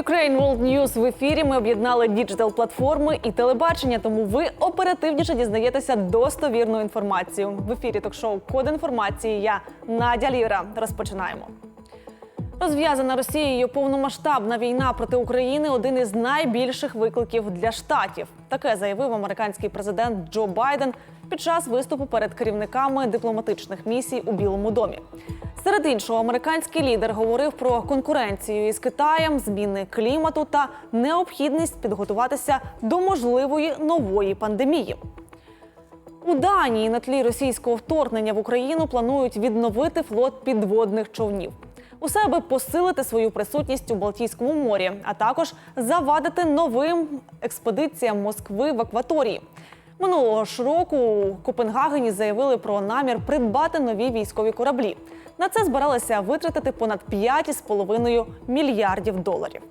Ukraine World News в ефірі. Ми об'єднали діджитал платформи і телебачення, тому ви оперативніше дізнаєтеся достовірну інформацію. В ефірі ток-шоу Код інформації. Я Надя Ліра. Розпочинаємо. Розв'язана Росією повномасштабна війна проти України один із найбільших викликів для штатів. Таке заявив американський президент Джо Байден під час виступу перед керівниками дипломатичних місій у Білому домі. Серед іншого, американський лідер говорив про конкуренцію із Китаєм, зміни клімату та необхідність підготуватися до можливої нової пандемії. У Данії на тлі російського вторгнення в Україну планують відновити флот підводних човнів. Усе аби посилити свою присутність у Балтійському морі, а також завадити новим експедиціям Москви в акваторії. Минулого ж року у Копенгагені заявили про намір придбати нові військові кораблі. На це збиралися витратити понад 5,5 мільярдів доларів.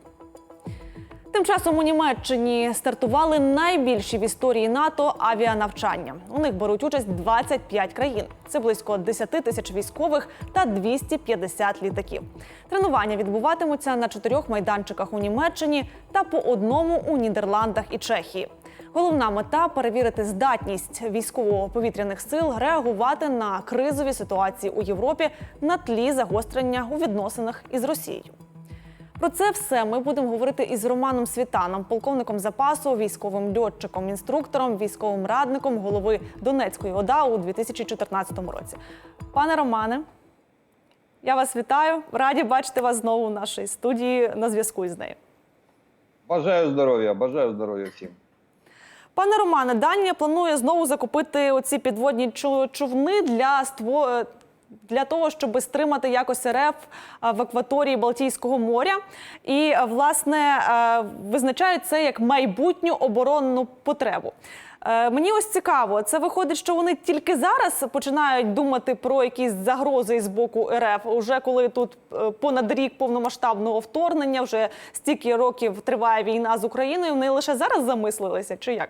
Тим часом у Німеччині стартували найбільші в історії НАТО авіанавчання. У них беруть участь 25 країн. Це близько 10 тисяч військових та 250 літаків. Тренування відбуватимуться на чотирьох майданчиках у Німеччині та по одному у Нідерландах і Чехії. Головна мета перевірити здатність військово-повітряних сил реагувати на кризові ситуації у Європі на тлі загострення у відносинах із Росією. Про це все ми будемо говорити із Романом Світаном, полковником запасу, військовим льотчиком, інструктором, військовим радником голови Донецької ОДА у 2014 році. Пане Романе, я вас вітаю. Раді бачити вас знову в нашій студії на зв'язку із нею. Бажаю здоров'я, бажаю здоров'я всім. Пане Романе, Данія планує знову закупити оці підводні човни для ство... для того, щоб стримати якось РФ в акваторії Балтійського моря. І власне визначають це як майбутню оборонну потребу. Е, Мені ось цікаво, це виходить, що вони тільки зараз починають думати про якісь загрози з боку РФ, уже коли тут е, понад рік повномасштабного вторгнення, вже стільки років триває війна з Україною. Вони лише зараз замислилися, чи як?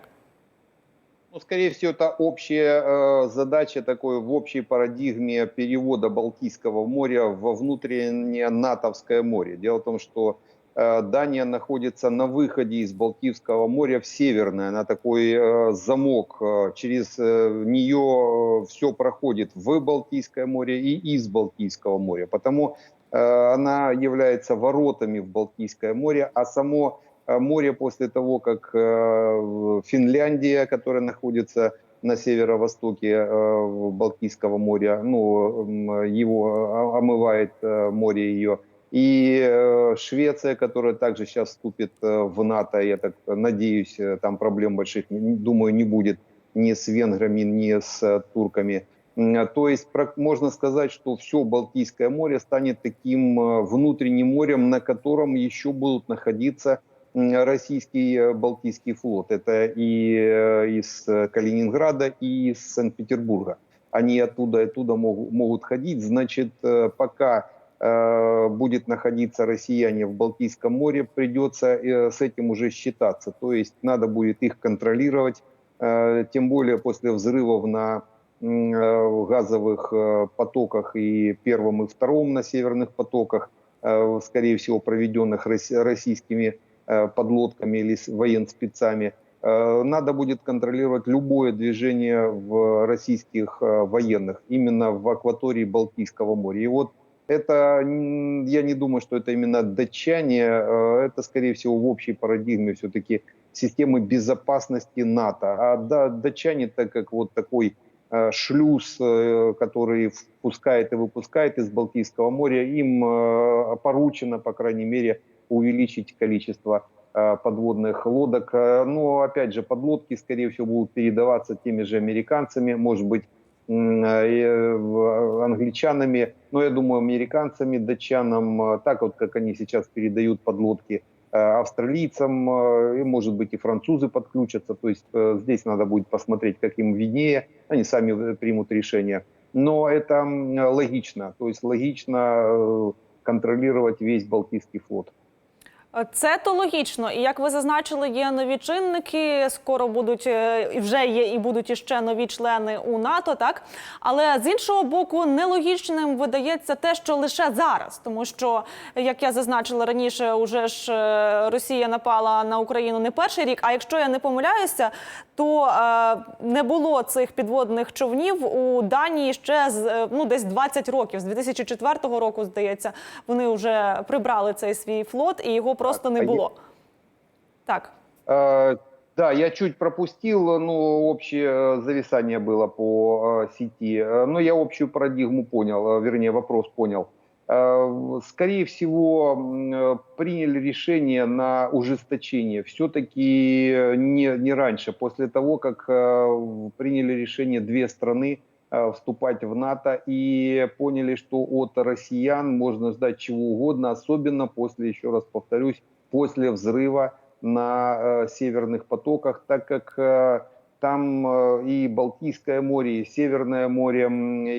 Ну, скорее всего, это общая э, задача такой в общей парадигме перевода Балтийского моря во внутреннее НАТОвское море. Дело в том, что э, Дания находится на выходе из Балтийского моря в Северное, на такой э, замок. Э, через э, нее все проходит в Балтийское море и из Балтийского моря. Потому э, она является воротами в Балтийское море, а само э, море после того, как э, Финляндия, которая находится на северо-востоке э, Балтийского моря, ну, его омывает море ее, и Швеция, которая также сейчас вступит в НАТО, я так надеюсь, там проблем больших, думаю, не будет ни с венграми, ни с турками. М, То есть можно сказать, что все Балтийское море станет таким внутренним морем, на котором еще будут находиться российский э, Балтийский флот. Это и э, из Калининграда, и из Санкт-Петербурга. Они оттуда и оттуда могут, ходить. Значит, э, пока будет находиться россияне в Балтийском море, придется с этим уже считаться. То есть надо будет их контролировать, тем более после взрывов на газовых потоках и первом, и втором на северных потоках, скорее всего, проведенных рос- российскими подлодками или военспецами. Э, Надо будет контролировать любое движение в российских э, военных именно в акватории Балтийского моря. И вот это, я не думаю, что это именно датчане, э, это, скорее всего, в общей парадигме все-таки системы безопасности НАТО. А да, датчане, так как вот такой э, шлюз, э, который впускает и выпускает из Балтийского моря, им э, поручено, по крайней мере, увеличить количество э, подводных лодок. Э, Но, опять же, подлодки, скорее всего, будут передаваться теми же американцами, может быть, э, англичанами, но я думаю, американцами, датчанам, так вот, как они сейчас передают подлодки австралийцам, и, может быть, и французы подключатся. То есть здесь надо будет посмотреть, как им виднее, они сами примут решение. Но это логично, то есть логично контролировать весь Балтийский флот. Це то логічно, і як ви зазначили, є нові чинники. Скоро будуть е, вже є і будуть іще нові члени у НАТО. Так але з іншого боку, нелогічним видається те, що лише зараз, тому що як я зазначила раніше, уже ж е, Росія напала на Україну не перший рік. А якщо я не помиляюся, то е, не було цих підводних човнів у Данії ще з е, ну десь 20 років. З 2004 року здається, вони вже прибрали цей свій флот, і його просто Так, не а є- було. Так. Э, Да, я чуть пропустил, ну, общее э, зависание было по э, сети, Э, но я общую парадигму понял, э, вернее, вопрос понял. Э, Скорее всего, м, э, приняли решение на ужесточение все-таки не, не раньше, после того, как э, приняли решение две страны э, вступать в НАТО и поняли, что от россиян можно ждать чего угодно, особенно после, еще раз повторюсь, после взрыва на э, северных потоках, так как э, там э, и Балтийское море, и Северное море,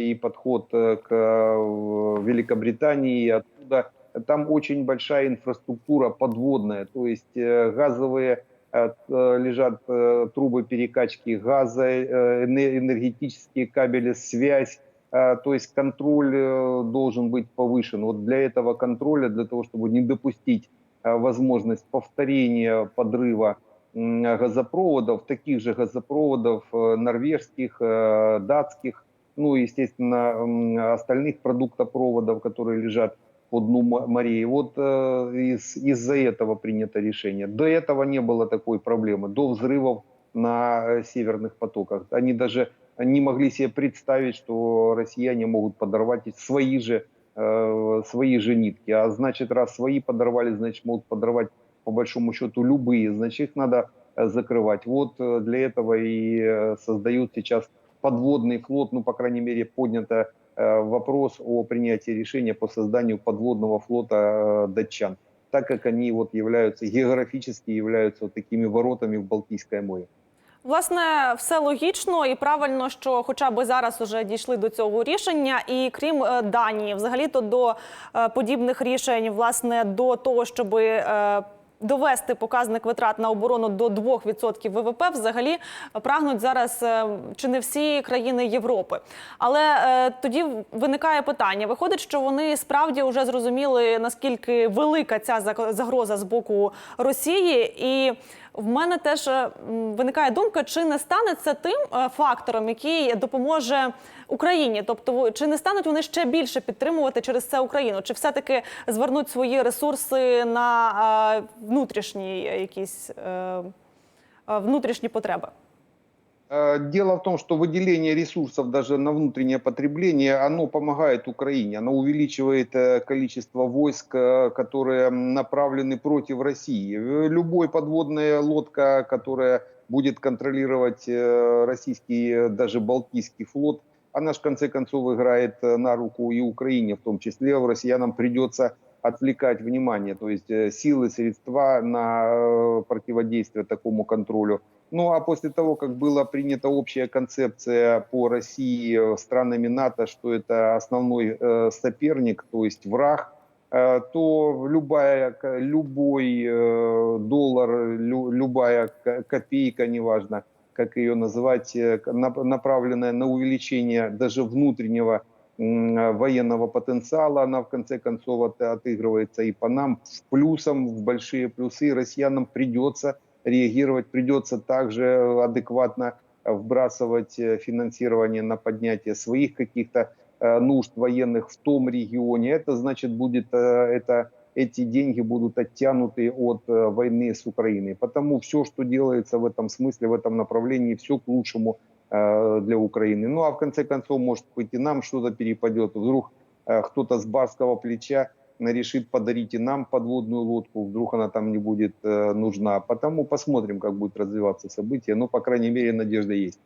и подход э, к э, Великобритании, и оттуда. Там очень большая инфраструктура подводная, то есть э, газовые э, э, лежат э, трубы перекачки газа, э, эне- энергетические кабели, связь, Э, то есть контроль э, должен быть повышен. Вот для этого контроля, для того, чтобы не допустить э, возможность повторения подрыва газопроводов, таких же газопроводов э, норвежских, э, датских, ну, и, естественно, остальных продуктопроводов, которые лежат по дну м- морей. Вот э, из, из-за этого принято решение. До этого не было такой проблемы, до взрывов на э, северных потоках. Они даже не могли себе представить, что россияне могут подорвать свои же, э, свои же нитки. А значит, раз свои подорвали, значит, могут подорвать по большому счету любые, значит, их надо э, закрывать. Вот э, для этого и создают сейчас подводный флот, ну, по крайней мере, поднято вопрос о принятии решения по созданию подводного флота э, датчан, так как они вот являются, географически являются вот такими воротами в Балтийское море. Власне, все логічно і правильно, що хоча б зараз уже дійшли до цього рішення. І крім е, Данії, взагалі то до е, подібних рішень, власне, до того, щоб е, довести показник витрат на оборону до 2% ВВП, взагалі прагнуть зараз е, чи не всі країни Європи. Але е, тоді виникає питання: виходить, що вони справді вже зрозуміли наскільки велика ця загроза з боку Росії і. В мене теж е, виникає думка, чи не стане це тим е, фактором, який допоможе Україні, тобто чи не стануть вони ще більше підтримувати через це Україну, чи все-таки звернуть свої ресурси на е, внутрішні якісь внутрішні потреби? Э, Дело в том, что выделение ресурсов даже на внутреннее потребление, оно помогает Украине, оно увеличивает э, количество войск, э, которые направлены против России. Э, Любой подводная лодка, которая будет контролировать э, российский, э, даже Балтийский флот, она же в конце концов играет э, на руку и Украине в том числе. Россиянам придется отвлекать внимание, то есть э, силы, средства на э, противодействие такому контролю. Ну а после того, как была принята общая концепция по России э, странами НАТО, что это основной соперник, то есть враг, то любая, любой доллар, лю- любая копейка, неважно, как ее называть, направленная на увеличение даже внутреннего военного потенциала, она в конце концов от- отыгрывается и по нам в плюсом, в большие плюсы. Россиянам придется реагировать, придется также адекватно э, вбрасывать э, финансирование на поднятие своих каких-то э, нужд военных в том регионе. Это значит будет э, это эти деньги будут оттянуты от э, войны с Украиной. Потому все, что делается в этом смысле, в этом направлении, все к лучшему э, для Украины. Ну а в конце концов, может быть, и нам что-то перепадет. Вдруг э, кто-то с барского плеча решит подарить и нам подводную лодку, вдруг она там не будет э, нужна. Потому посмотрим, как будет развиваться событие. Но, по крайней мере, надежда есть.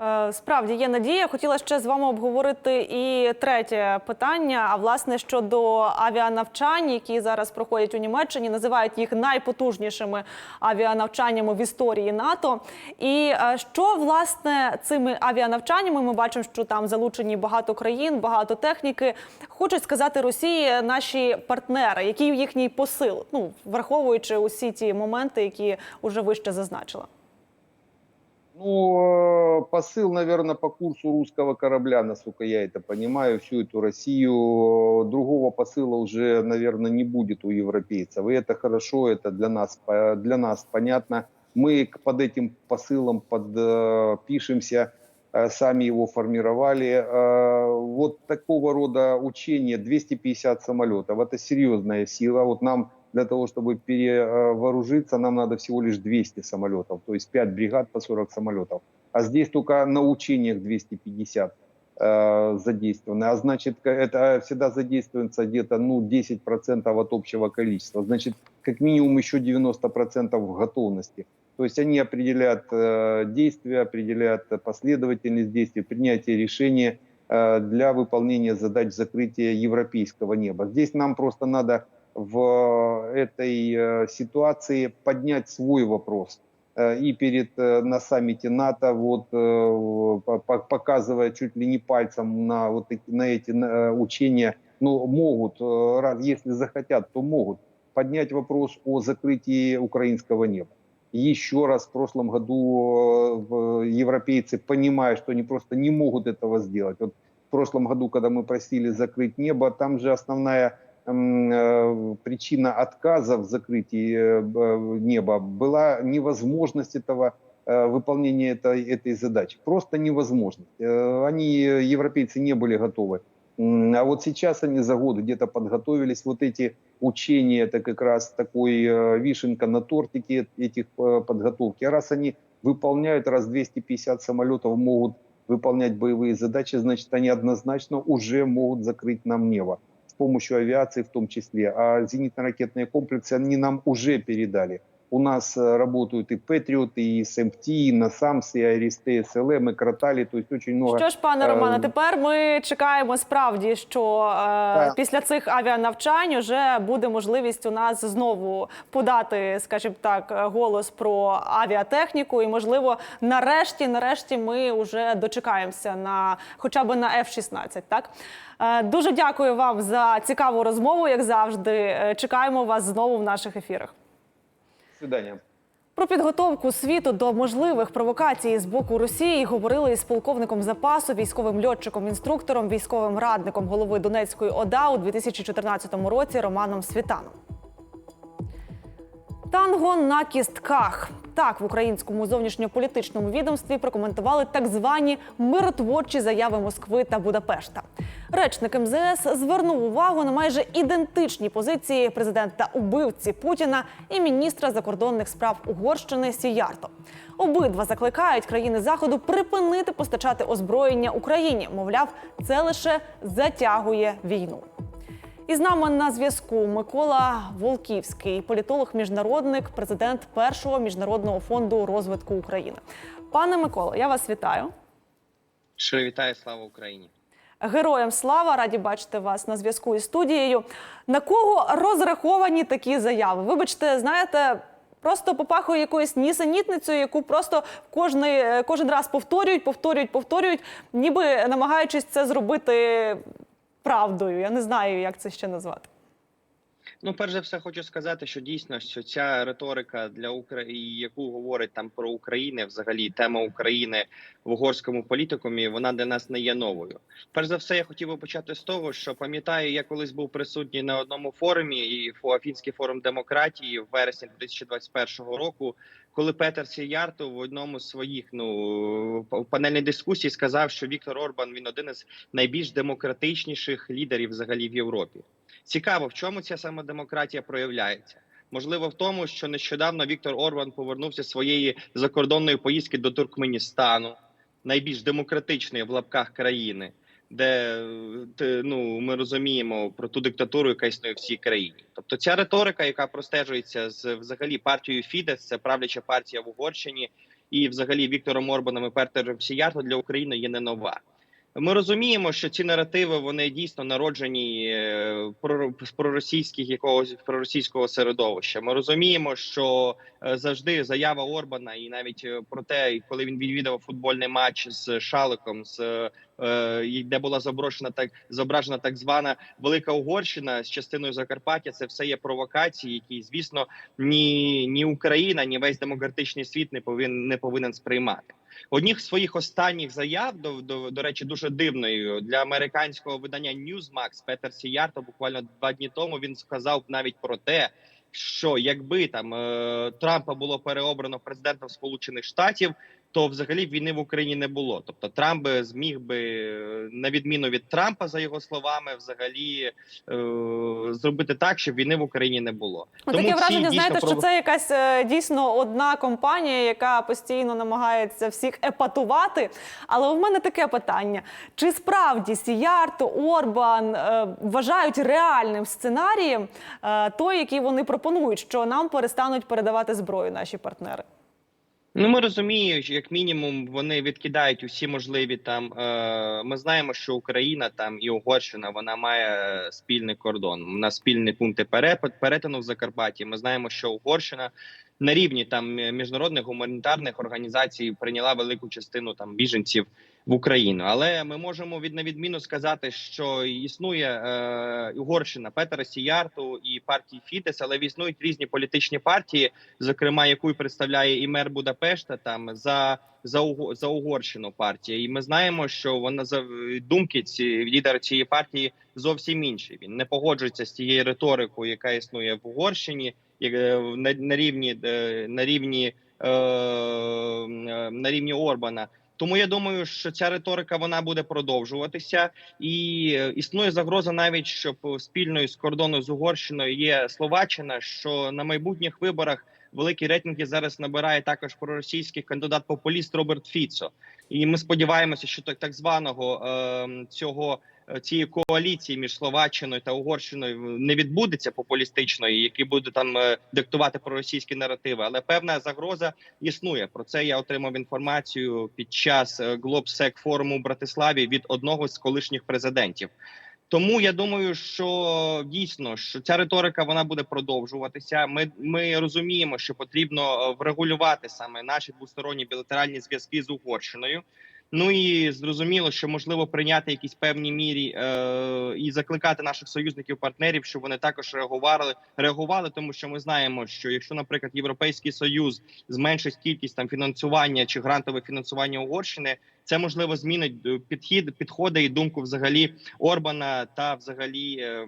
Е, Справді є надія. Хотіла ще з вами обговорити і третє питання. А власне щодо авіанавчань, які зараз проходять у Німеччині, називають їх найпотужнішими авіанавчаннями в історії НАТО. І е, що власне цими авіанавчаннями ми бачимо, що там залучені багато країн, багато техніки. Хочуть сказати Росії наші партнери, який їхній посил, ну враховуючи усі ті моменти, які вже вище зазначила. Ну, э, посыл, наверное, по курсу русского корабля, насколько я это понимаю, всю эту Россию. Другого посыла уже, наверное, не будет у европейцев. И это хорошо, это для нас, для нас понятно. Мы под этим посылом подпишемся, э, сами его формировали. Э, Вот такого рода учения, 250 самолетов, это серьезная сила. Вот нам для того, чтобы перевооружиться, нам надо всего лишь 200 самолетов, то есть 5 бригад по 40 самолетов. А здесь только на учениях 250 э, задействованы. А значит, это всегда задействуется где-то ну, 10% от общего количества. Значит, как минимум еще 90% в готовности. То есть они определяют э, действия, определяют последовательность действий, принятие решения э, для выполнения задач закрытия европейского неба. Здесь нам просто надо в этой э, ситуации поднять свой вопрос Э, и перед э, на саммите НАТО вот по- по- показывая чуть ли не пальцем на вот эти, на эти учения, ну могут, если захотят, то могут поднять вопрос о закрытии украинского неба. Еще раз в прошлом году европейцы, понимая, что они просто не могут этого сделать. Вот в прошлом году, когда мы просили закрыть небо, там же основная причина отказа в закрытии э, неба была невозможность этого э, выполнения этой, этой задачи. Просто невозможность. Э, Они, э, европейцы, не были готовы. А вот сейчас они за год где-то подготовились. Вот эти учения, это как раз такой э, вишенка на тортике этих э, подготовки. А раз они выполняют, раз 250 самолетов могут выполнять боевые задачи, значит, они однозначно уже могут закрыть нам небо помощью авиации в том числе. А зенитно-ракетные комплексы они нам уже передали. У нас э, работают и Патриот, и СМТ, и НАСАМС, и Аристе, и СЛМ, и Кротали, то есть очень много... Що ж, пане Е, Романе, тепер ми чекаємо справді, що е, після цих авіанавчань вже буде можливість у нас знову подати, скажімо так, голос про авіатехніку, і можливо, нарешті, нарешті, ми вже дочекаємося на хоча б на F-16, Так Е, дуже дякую вам за цікаву розмову, як завжди. Е, Чекаємо вас знову в наших ефірах. До свидания. Про підготовку світу до можливих провокацій з боку Росії говорили із полковником запасу, військовим льотчиком, інструктором, військовим радником голови Донецької ОДА у 2014 році Романом Світаном. Танго на кістках. Так в українському зовнішньополітичному відомстві прокоментували так звані миротворчі заяви Москви та Будапешта. Речник МЗС звернув увагу на майже ідентичні позиції президента убивці Путіна і міністра закордонних справ Угорщини Сіярто. Обидва закликають країни заходу припинити постачати озброєння Україні. Мовляв, це лише затягує війну. І з нами на зв'язку Микола Волківський, політолог-міжнародник, президент першого міжнародного фонду розвитку України. Пане Миколо, я вас вітаю. Щиро вітаю, слава Україні. Героям слава, раді бачити вас на зв'язку із студією. На кого розраховані такі заяви? Вибачте, знаєте, просто попахує якоюсь нісенітницею, яку просто кожний, кожен раз повторюють, повторюють, повторюють, ніби намагаючись це зробити правдою. Я не знаю, як це ще назвати. Ну, перш за все, хочу сказати, що дійсно що ця риторика для України, яку говорить там про Україну, взагалі тема України в угорському політикумі, вона для нас не є новою. Перш за все, я хотів би почати з того, що пам'ятаю, я колись був присутній на одному форумі, і Афінський форум демократії в вересні 2021 року. Коли Петер Сіярто в одному з своїх ну панельних дискусій сказав, що Віктор Орбан він один із найбільш демократичніших лідерів взагалі в Європі. Цікаво, в чому ця саме демократія проявляється? Можливо, в тому, що нещодавно Віктор Орбан повернувся з своєї закордонної поїздки до Туркменістану, найбільш демократичної в лапках країни, де ну ми розуміємо про ту диктатуру, яка існує в цій країні. Тобто, ця риторика, яка простежується з взагалі партією Фідес, це правляча партія в Угорщині, і, взагалі, Віктором Орбаном і Петером Сіярто для України є не нова. Ми розуміємо, що ці наративи вони дійсно народжені е, з проросійських якогось проросійського середовища. Ми розуміємо, що е, завжди заява Орбана, і навіть е, про те, коли він відвідав футбольний матч з Шаликом, з де була зображена так зображена так звана Велика Угорщина з частиною Закарпаття. Це все є провокації, які звісно ні, ні Україна, ні весь демократичний світ не повинен не повинен сприймати. Одніх своїх останніх заяв до, до, до речі, дуже дивною для американського видання Newsmax Петер Сіярто буквально два дні тому він сказав навіть про те, що якби там е, Трампа було переобрано президентом Сполучених Штатів, то взагалі війни в Україні не було. Тобто Трамп би зміг би е, на відміну від Трампа, за його словами, взагалі е, зробити так, щоб війни в Україні не було. Ну, Тому таке враження, знаєте, що це якась е, дійсно одна компанія, яка постійно намагається всіх епатувати. Але у мене таке питання: чи справді Сіярто, Орбан е, вважають реальним сценарієм е, той, який вони пропонують, що нам перестануть передавати зброю наші партнери? Ну, ми розуміємо, що як мінімум вони відкидають усі можливі там. Е, ми знаємо, що Україна там і Угорщина вона має спільний кордон. У нас спільні пункти перетину в Закарпатті. Ми знаємо, що Угорщина на рівні там міжнародних гуманітарних організацій прийняла велику частину там біженців в Україну. Але ми можемо від на відміну сказати, що існує е, Угорщина Петера Сіярту і партії Фітес, але існують різні політичні партії, зокрема яку представляє і мер Будапешта там за за, за Угорщину партія. І ми знаємо, що вона за думки ці лідер цієї партії зовсім інший. Він не погоджується з тією риторикою, яка існує в Угорщині, е, на, на рівні е, на рівні е, на рівні Орбана. Тому я думаю, що ця риторика вона буде продовжуватися, і е, існує загроза навіть, щоб спільною з кордону з Угорщиною є Словаччина, що на майбутніх виборах великі рейтинги зараз набирає також проросійський кандидат популіст Роберт Фіцо. І ми сподіваємося, що так, так званого е, цього цієї коаліції між Словаччиною та Угорщиною не відбудеться популістичної, який буде там е, диктувати проросійські наративи. Але певна загроза існує. Про це я отримав інформацію під час е, Глобсек форуму у Братиславі від одного з колишніх президентів. Тому я думаю, що дійсно що ця риторика вона буде продовжуватися. Ми, ми розуміємо, що потрібно е, врегулювати саме наші двосторонні білатеральні зв'язки з Угорщиною. Ну і зрозуміло, що можливо прийняти якісь певні мірі е, і закликати наших союзників партнерів, щоб вони також реагували реагували, тому що ми знаємо, що якщо, наприклад, Європейський союз зменшить кількість там фінансування чи грантове фінансування Угорщини, це можливо змінить е, підхід, підходи і думку взагалі Орбана та взагалі е,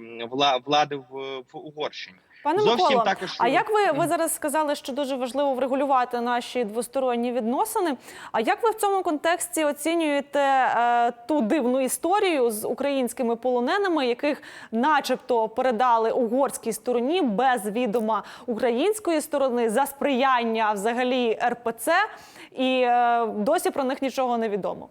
влади в, в Угорщині. Пане Зовсім Микола, також а як ви, ви зараз сказали, що дуже важливо врегулювати наші двосторонні відносини? А як ви в цьому контексті оцінюєте е, ту дивну історію з українськими полоненими, яких, начебто, передали угорській стороні без відома української сторони за сприяння взагалі РПЦ, і е, досі про них нічого не відомо?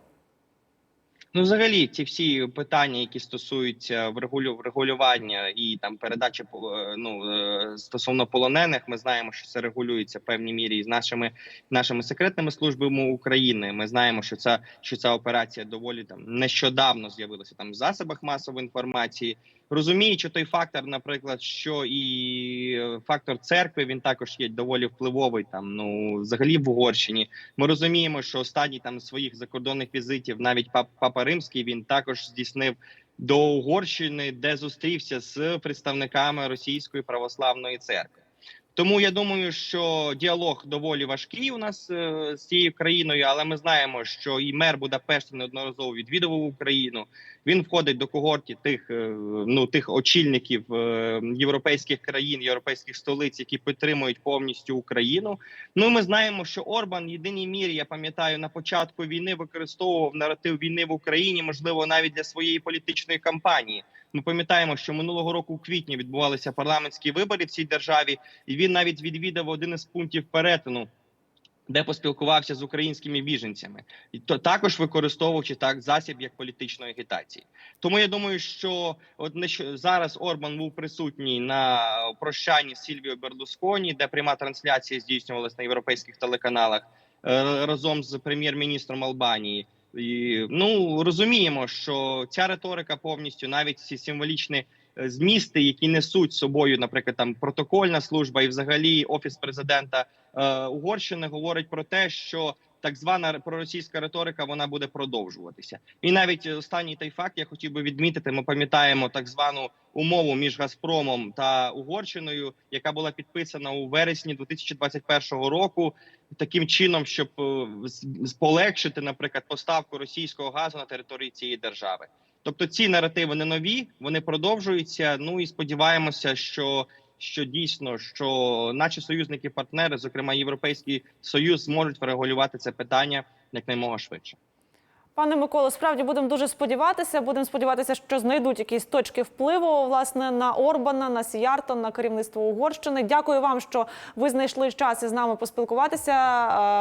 Ну, взагалі, ці всі питання, які стосуються врегулю врегулювання і там передачі е, ну е, стосовно полонених, ми знаємо, що це регулюється в певній мірі і з нашими нашими секретними службами України. Ми знаємо, що ця що ця операція доволі там нещодавно з'явилася там в засобах масової інформації. Розуміючи той фактор, наприклад, що і е, фактор церкви він також є доволі впливовий там. Ну взагалі в Угорщині. Ми розуміємо, що останній там своїх закордонних візитів, навіть пап, папа Римський, він також здійснив до Угорщини, де зустрівся з представниками Російської православної церкви. Тому я думаю, що діалог доволі важкий у нас е, з цією країною, але ми знаємо, що і мер Будапешта неодноразово відвідував Україну. Він входить до когорті тих е, ну тих очільників е, європейських країн, європейських столиць, які підтримують повністю Україну. Ну ми знаємо, що Орбан в єдиній мірі, я пам'ятаю, на початку війни використовував наратив війни в Україні, можливо, навіть для своєї політичної кампанії. Ми пам'ятаємо, що минулого року у квітні відбувалися парламентські вибори в цій державі, і він навіть відвідав один із пунктів перетину. Де поспілкувався з українськими біженцями, і то також використовуючи так засіб як політичної агітації. Тому я думаю, що от що зараз Орбан був присутній на прощанні з Сільвіо Берлусконі, де пряма трансляція здійснювалася на європейських телеканалах. е, разом з прем'єр-міністром Албанії. І, ну розуміємо, що ця риторика повністю, навіть ці символічні змісти, які несуть собою, наприклад, там протокольна служба і взагалі офіс президента е, Угорщини, говорить про те, що так звана проросійська риторика вона буде продовжуватися. І навіть останній той факт я хотів би відмітити. Ми пам'ятаємо так звану умову між Газпромом та Угорщиною, яка була підписана у вересні 2021 року, таким чином, щоб е, полегшити, наприклад, поставку російського газу на території цієї держави. Тобто ці наративи не нові, вони продовжуються. Ну і сподіваємося, що. Що дійсно, що наші союзники-партнери, зокрема Європейський Союз, зможуть врегулювати це питання якнаймога швидше. Пане Миколо, справді будемо дуже сподіватися. Будемо сподіватися, що знайдуть якісь точки впливу власне на Орбана, на Сіярто, на керівництво Угорщини. Дякую вам, що ви знайшли час із нами поспілкуватися,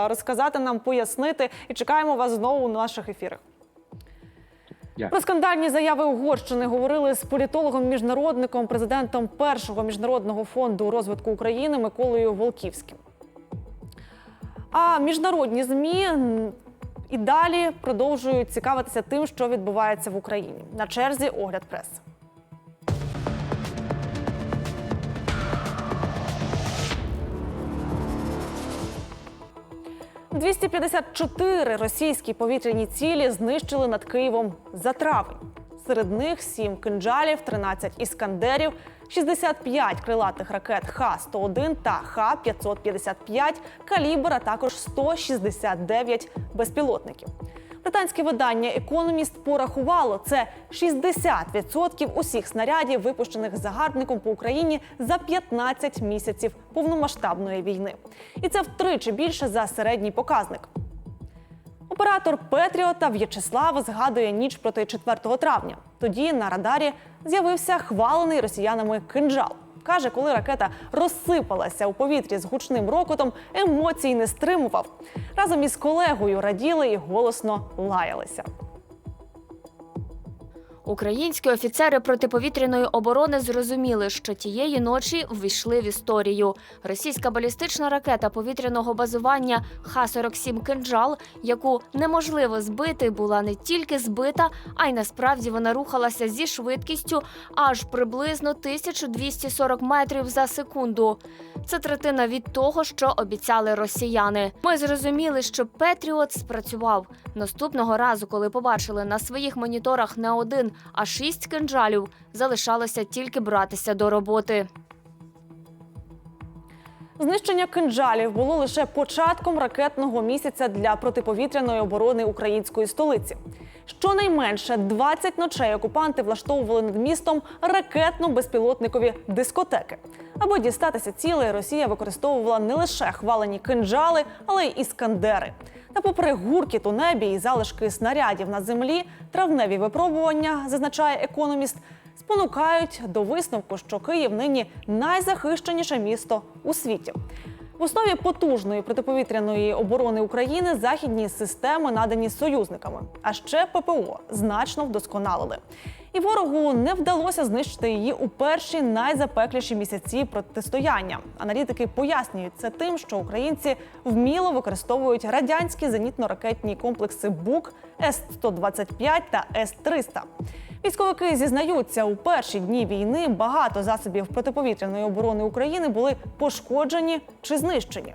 е, розказати нам, пояснити. І чекаємо вас знову у наших ефірах. Дякую. Про скандальні заяви Угорщини говорили з політологом-міжнародником, президентом першого міжнародного фонду розвитку України Миколою Волківським. А міжнародні змі і далі продовжують цікавитися тим, що відбувається в Україні. На черзі огляд преси. – 254 російські повітряні цілі знищили над Києвом за травень. Серед них 7 кинджалів, 13 іскандерів, 65 крилатих ракет Х-101 та Х-555 калібр, а також 169 безпілотників. Британське видання Економіст порахувало це 60% усіх снарядів, випущених загарбником по Україні за 15 місяців повномасштабної війни. І це втричі більше за середній показник. Оператор Петріота В'ячеслав згадує ніч проти 4 травня. Тоді на радарі з'явився хвалений росіянами кинджал. Каже, коли ракета розсипалася у повітрі з гучним рокотом, емоцій не стримував. Разом із колегою раділи і голосно лаялися. Українські офіцери протиповітряної оборони зрозуміли, що тієї ночі ввійшли в історію. Російська балістична ракета повітряного базування Х-47 «Кинджал», яку неможливо збити, була не тільки збита, а й насправді вона рухалася зі швидкістю аж приблизно 1240 метрів за секунду. Це третина від того, що обіцяли росіяни. Ми зрозуміли, що Петріот спрацював. Наступного разу, коли побачили на своїх моніторах не один, а шість кинджалів, залишалося тільки братися до роботи. Знищення кинджалів було лише початком ракетного місяця для протиповітряної оборони української столиці. Щонайменше 20 ночей окупанти влаштовували над містом ракетно-безпілотникові дискотеки. Аби дістатися цілей, Росія використовувала не лише хвалені кинджали, але й іскандери. Та попри гуркіт у небі і залишки снарядів на землі, травневі випробування, зазначає економіст, спонукають до висновку, що Київ нині найзахищеніше місто у світі. В основі потужної протиповітряної оборони України західні системи надані союзниками, а ще ППО значно вдосконалили. І ворогу не вдалося знищити її у перші найзапекліші місяці протистояння. Аналітики пояснюють це тим, що українці вміло використовують радянські зенітно-ракетні комплекси БУК С-125 та С-300. Військовики зізнаються, у перші дні війни багато засобів протиповітряної оборони України були пошкоджені чи знищені.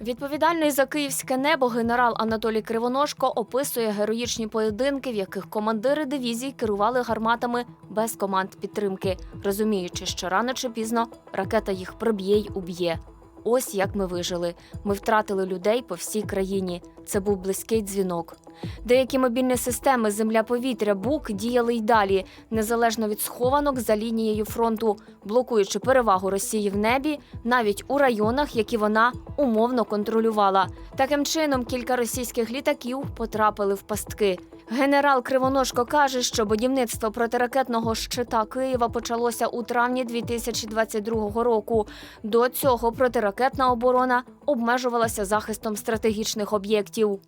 Відповідальний за київське небо генерал Анатолій Кривоножко описує героїчні поєдинки, в яких командири дивізій керували гарматами без команд підтримки, розуміючи, що рано чи пізно ракета їх проб'є й уб'є. Ось як ми вижили. Ми втратили людей по всій країні. Це був близький дзвінок. Деякі мобільні системи земля-повітря БУК діяли й далі, незалежно від схованок за лінією фронту, блокуючи перевагу Росії в небі, навіть у районах, які вона умовно контролювала. Таким чином, кілька російських літаків потрапили в пастки. Генерал Кривоножко каже, що будівництво протиракетного щита Києва почалося у травні 2022 року. До цього протиракетна оборона обмежувалася захистом стратегічних об'єктів.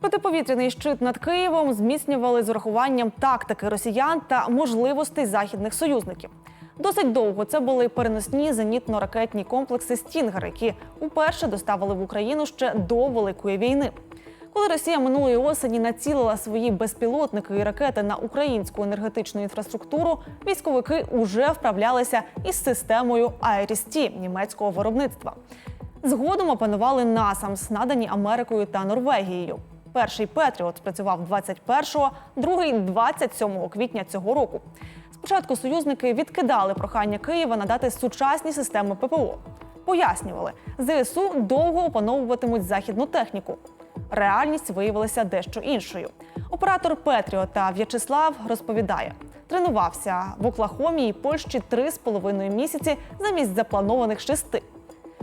Протиповітряний щит над Києвом зміцнювали з урахуванням тактики росіян та можливостей західних союзників. Досить довго це були переносні зенітно-ракетні комплекси Стінгер, які уперше доставили в Україну ще до Великої війни. Коли Росія минулої осені націлила свої безпілотники і ракети на українську енергетичну інфраструктуру, військовики уже вправлялися із системою Айріс-Ті німецького виробництва. Згодом опанували насамс, надані Америкою та Норвегією. Перший Петріот спрацював 21-го, другий 27 квітня цього року. Спочатку союзники відкидали прохання Києва надати сучасні системи ППО. Пояснювали, ЗСУ довго опановуватимуть західну техніку. Реальність виявилася дещо іншою. Оператор Петріота В'ячеслав розповідає, тренувався в Оклахомі і Польщі три з половиною місяці замість запланованих шести.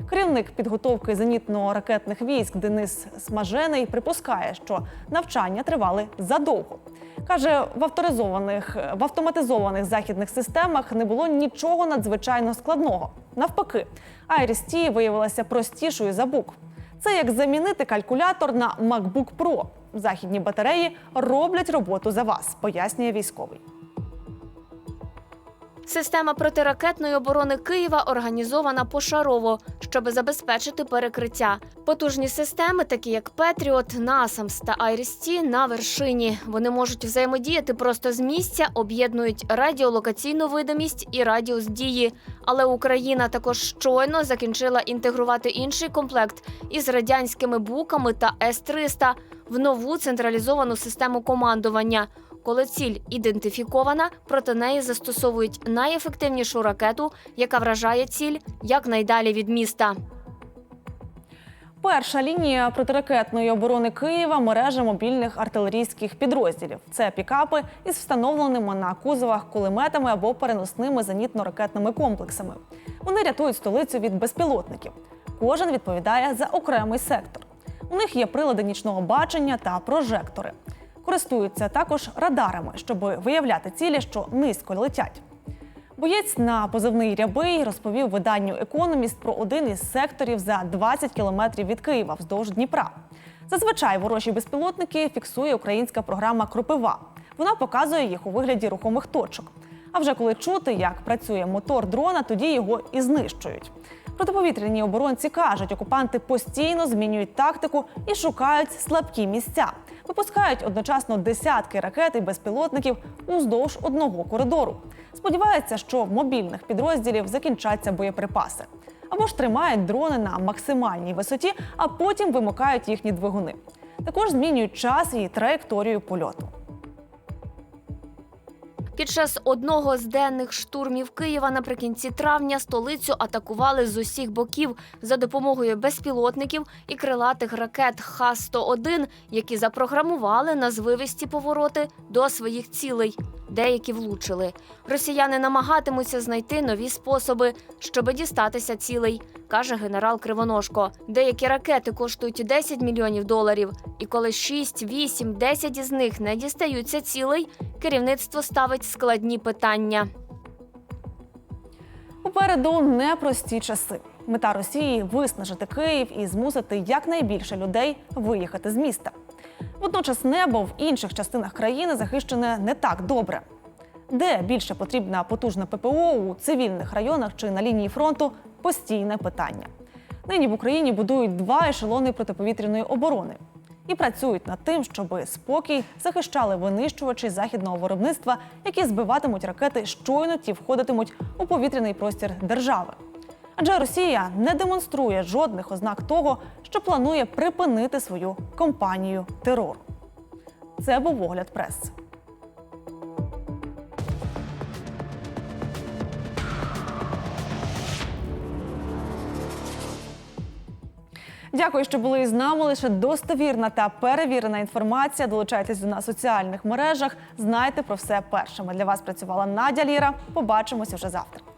Керівник підготовки зенітно-ракетних військ Денис Смажений припускає, що навчання тривали задовго. Каже, в авторизованих в автоматизованих західних системах не було нічого надзвичайно складного. Навпаки, Айріс-Ті виявилася простішою за бук. Це як замінити калькулятор на MacBook Pro. Західні батареї роблять роботу за вас, пояснює військовий. Система протиракетної оборони Києва організована пошарово, щоб забезпечити перекриття. Потужні системи, такі як Петріот, Насамс та Айрісті, на вершині. Вони можуть взаємодіяти просто з місця, об'єднують радіолокаційну видимість і радіус дії. Але Україна також щойно закінчила інтегрувати інший комплект із радянськими буками та С-300 в нову централізовану систему командування. Коли ціль ідентифікована, проти неї застосовують найефективнішу ракету, яка вражає ціль якнайдалі від міста. Перша лінія протиракетної оборони Києва мережа мобільних артилерійських підрозділів. Це пікапи із встановленими на кузовах кулеметами або переносними зенітно-ракетними комплексами. Вони рятують столицю від безпілотників. Кожен відповідає за окремий сектор. У них є прилади нічного бачення та прожектори. Користуються також радарами, щоб виявляти цілі, що низько летять. Боєць на позивний рябий розповів виданню Економіст про один із секторів за 20 кілометрів від Києва вздовж Дніпра. Зазвичай ворожі безпілотники фіксує українська програма Кропива. Вона показує їх у вигляді рухомих точок. А вже коли чути, як працює мотор дрона, тоді його і знищують. Протиповітряні оборонці кажуть, окупанти постійно змінюють тактику і шукають слабкі місця. Випускають одночасно десятки ракет і безпілотників уздовж одного коридору. Сподіваються, що в мобільних підрозділів закінчаться боєприпаси. Або ж тримають дрони на максимальній висоті, а потім вимикають їхні двигуни. Також змінюють час і траєкторію польоту. Під час одного з денних штурмів Києва наприкінці травня столицю атакували з усіх боків за допомогою безпілотників і крилатих ракет Х-101, які запрограмували на звивисті повороти до своїх цілей. Деякі влучили. Росіяни намагатимуться знайти нові способи, щоб дістатися цілей, каже генерал Кривоножко. Деякі ракети коштують 10 мільйонів доларів, і коли 6, 8, 10 із них не дістаються цілей, керівництво ставить складні питання. Попереду непрості часи. Мета Росії виснажити Київ і змусити якнайбільше людей виїхати з міста. Водночас небо в інших частинах країни захищене не так добре. Де більше потрібна потужна ППО у цивільних районах чи на лінії фронту постійне питання. Нині в Україні будують два ешелони протиповітряної оборони і працюють над тим, щоб спокій захищали винищувачі західного виробництва, які збиватимуть ракети, щойно ті входитимуть у повітряний простір держави. Адже Росія не демонструє жодних ознак того, що планує припинити свою кампанію терору. Це був огляд преси. Дякую, що були із нами. Лише достовірна та перевірена інформація. Долучайтесь до нас у соціальних мережах. Знайте про все першими. Для вас працювала Надя Ліра. Побачимося вже завтра.